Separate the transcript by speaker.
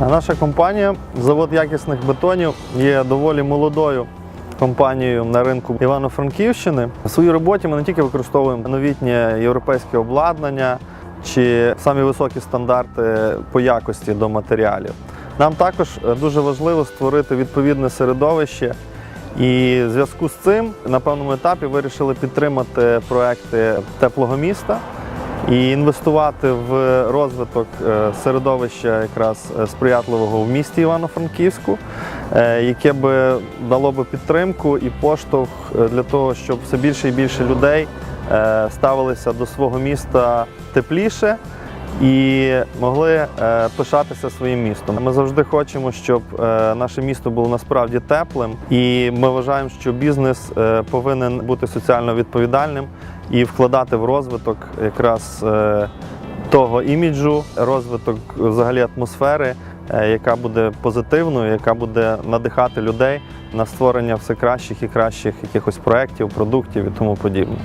Speaker 1: Наша компанія, завод якісних бетонів, є доволі молодою компанією на ринку Івано-Франківщини. В своїй роботі ми не тільки використовуємо новітнє європейське обладнання чи самі високі стандарти по якості до матеріалів. Нам також е, дуже важливо створити відповідне середовище. І в зв'язку з цим на певному етапі вирішили підтримати проекти теплого міста і інвестувати в розвиток е, середовища якраз е, сприятливого в місті Івано-Франківську, е, яке би дало би підтримку і поштовх для того, щоб все більше і більше людей ставилися до свого міста тепліше. І могли пишатися своїм містом. Ми завжди хочемо, щоб наше місто було насправді теплим, і ми вважаємо, що бізнес повинен бути соціально відповідальним і вкладати в розвиток якраз е, того іміджу, розвиток взагалі атмосфери, е, яка буде позитивною, яка буде надихати людей на створення все кращих і кращих якихось проєктів, продуктів і тому подібне.